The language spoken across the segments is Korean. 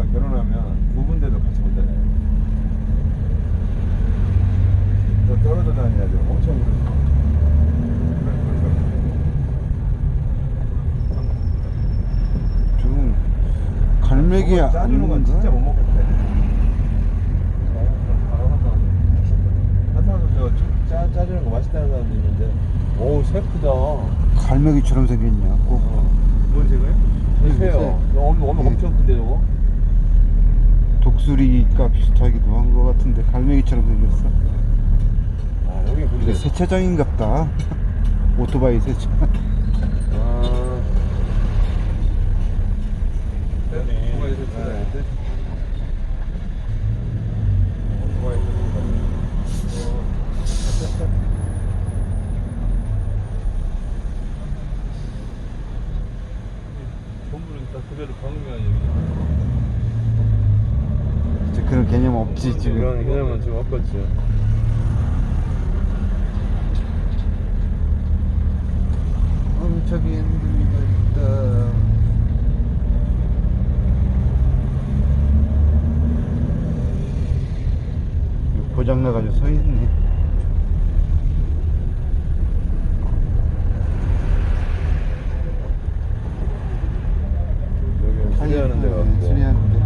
아내가 결혼하면 구분돼도 같이 못 다녀요. 떨어져 다녀야죠. 엄청 그렇죠. 오래. 지금 갈매기 뭐 짜주는 건 진짜 못 먹겠대. 네, 짜주는 거 맛있다는 사람도 있는데, 오우 새 크다. 갈매기처럼 생겼냐? 꼭. 어. 뭔 새가요? 새요. 네. 엄청 큰데 저거. 독수리가 비슷하기도 한 것 같은데 갈매기처럼 생겼어 아, 여기 근데. 세차장인갑다 오토바이 세차 아. 오토바이 세차장인데? 오토바이 세차장. 건물은 다 그대로 박는 아니에요. 그런 개념 없지 지금. 그런 개념은. 엄청이 흔들리고 있다. 이거 고장나가지고 서있네 여기 수리하는 데가 네, 없고. 수리하는 데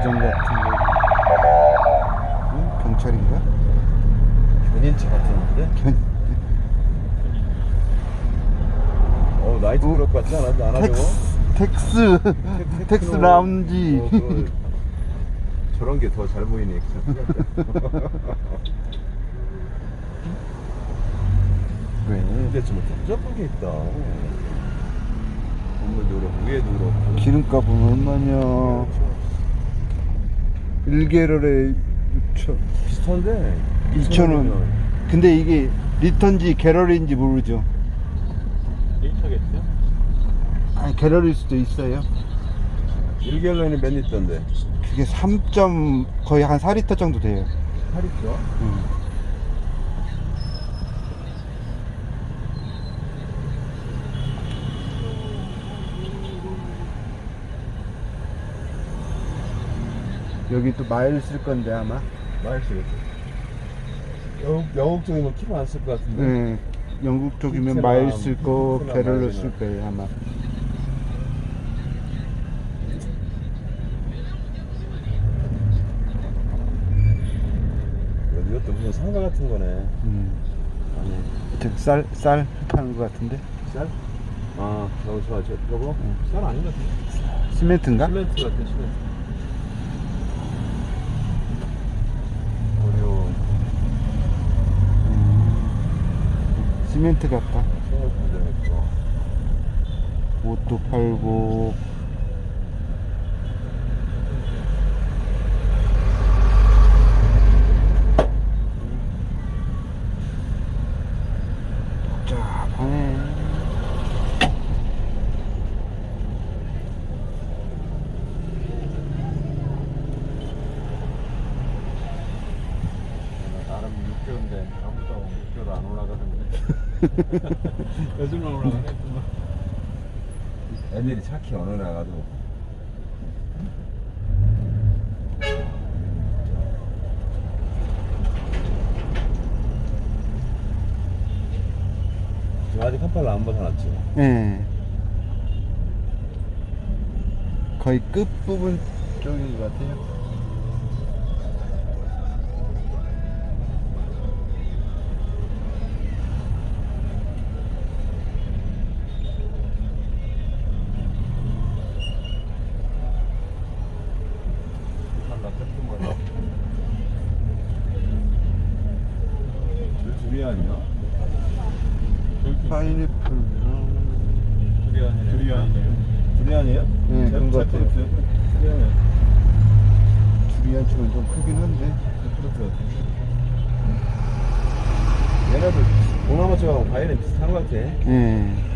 자파점 같은 거 응? 경찰인가? 견인차 같은데? 견... 어, 나이트 어? 클럽 같지 않아? 안 하죠? 텍스 텍스 텍스 라운지 어, 그, 저런 게 더 잘 보이네. 왜? 근데 좀 복잡한 게 있다. 건물도 그렇고 위에도 그렇고. 기름값은 얼마냐 1개월에 6천 비슷한데 2,000원. 근데 이게 리턴지 개럴인지 모르죠 1차겠죠? 아니 개럴일 수도 있어요 1갤런이 몇 리터인데? 그게 3 점 거의 한 4리터 정도 돼요 8리터? 음. 여기 또 마일 쓸 건데 아마 맛있겠지. 영국, 영국 쪽이면 키로 안쓸 것 같은데. 네, 영국 쪽이면 마일 쓸 거, 힌트나 게럴로 마일이나. 쓸 거예요 아마. 이것도 무슨 상가 같은 거네. 음. 아니, 저 쌀, 쌀 파는 거 같은데? 쌀? 아, 저거, 저, 저, 저거? 응. 쌀 아닌 것 같은데? 시멘트인가? 시멘트 같은 시멘트. 어려워. 음. 시멘트 같다. 옷도 팔고. 복잡하네. 나름 6개월인데 아무도 6개월 안 올라가던데. 요즘은 올라가네. 금방. 애들이 착해 어느 나가도. 아직 한 팔로 안 벗어났지. 예. 거의 끝부분 쪽인 것 같아요. 한나 끝부분. 저 둘이 아니야? 파인애플. 두리안이네. 두리안이에요. 둘이 아니에요? 네, 그런 것 같아요. 두리안이에요. 두리안 치곤 좀 크긴 한데. 그렇죠. 얘네도 동남아 쪽하고 과일은 비슷한 것 같아. 예.